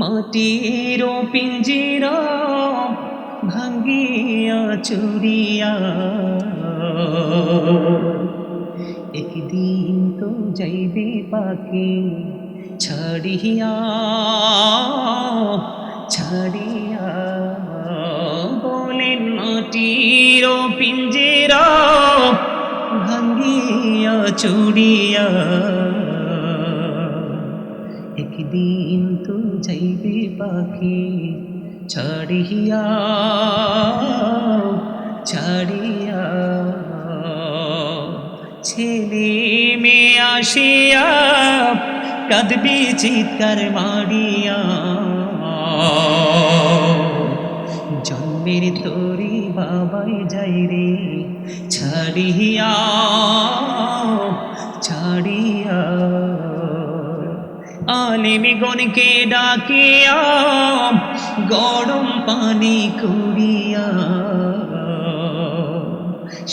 মাটির পিঞ্জির ভাঙ্গিয়া চুরিয়া। একদিন তো যাইবে পাখি ছাড়িয়া ছাড়িয়া। বলেন, মাটির পিঞ্জির ভাঙ্গিয়া চুরিয়া। একদিন তো যাইবে পাখি, ছাড়িয়া ছাড়িয়া। ছেলে মেয়ে আসিয়া কাঁদবি, চিৎকার মারিয়া। জন্মের তোরি বাবাই যাই রে, ছাড়িয়া ছাড়িয়া। আলিমি গণকে ডাকিয়া, গরম পানি করিয়া,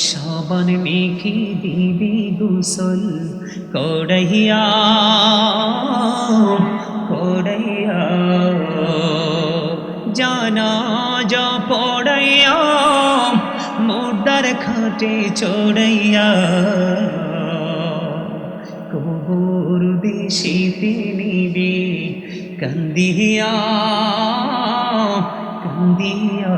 সাবান মেখে দিবি গোসল কড়াইয়া কড়াইয়া জানা যা পড়াইয়া মোদার খাটে চড়াইয়া। কবর দেশিতে নিবি কান্দিয়া কান্দিয়া।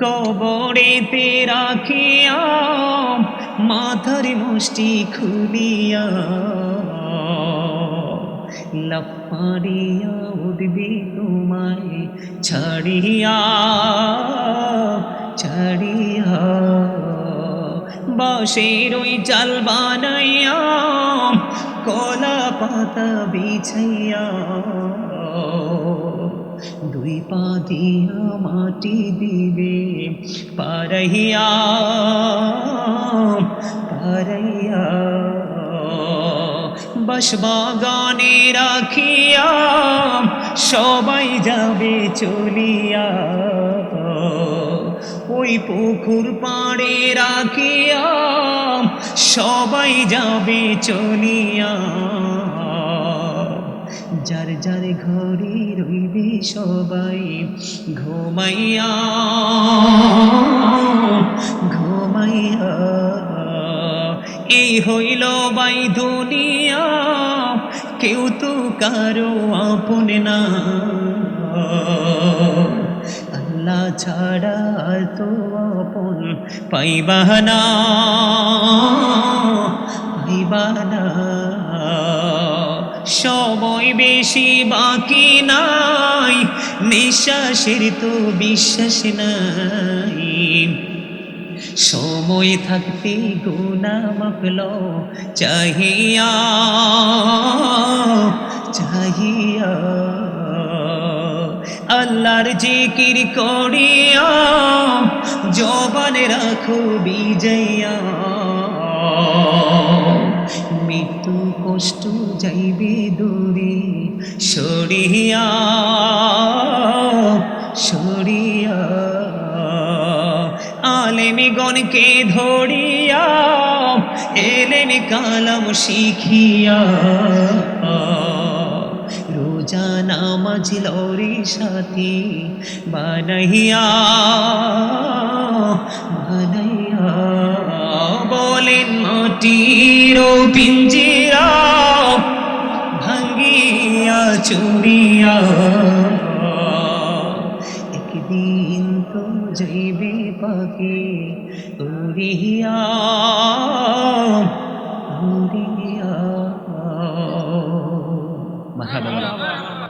কবরেতে রাখিয়া, মাথার মুষ্টি খুলিয়া। লাফারিয়া উঠবি তোমায় ছাড়িয়া ছাড়িয়া। বাঁশের ওই চাল বানাইয়া, কলা পাতা বিছাইয়া, দুই পা দিয়া মাটি দিবে পারহিয়া পারহিয়া বাস বাগানে রাখিয়া সবাই যাবে চলিয়া। পুকুর পাড়ে রাখিয়া সবাই যাবে চলিয়া। যার যার ঘরে রইবে সবাই ঘুমাইয়া ঘুমাইয়া। এই হইল বাই দুনিয়া, কেউ তো কারও আপন না। ছাড়া তো আপন পাইবানা পাইবানা সময় বেশি বাকি নাই, নিঃশ্বাসের তো বিশ্বাস নাই। সময় থাকতে গুণা মাপল চাহিয়া আল্লাহর জিকির করিয়া জবানে রাখো বিজয়া। মৃত্যু কষ্ট যাইবে দূরে, সরিয়া সরিয়া। আলেমি গণকে ধরিয়া এলেন কালাম শিখিয়া। রোজা নামাজ লরি সাথী, বানাইয়া বানাইয়া বলেন মাটির পিঞ্জিরা ভাঙ্গিয়া চুরিয়া। একদিন তো যাইবে পাখি উড়িয়া উড়িয়া 哎我们来了我们了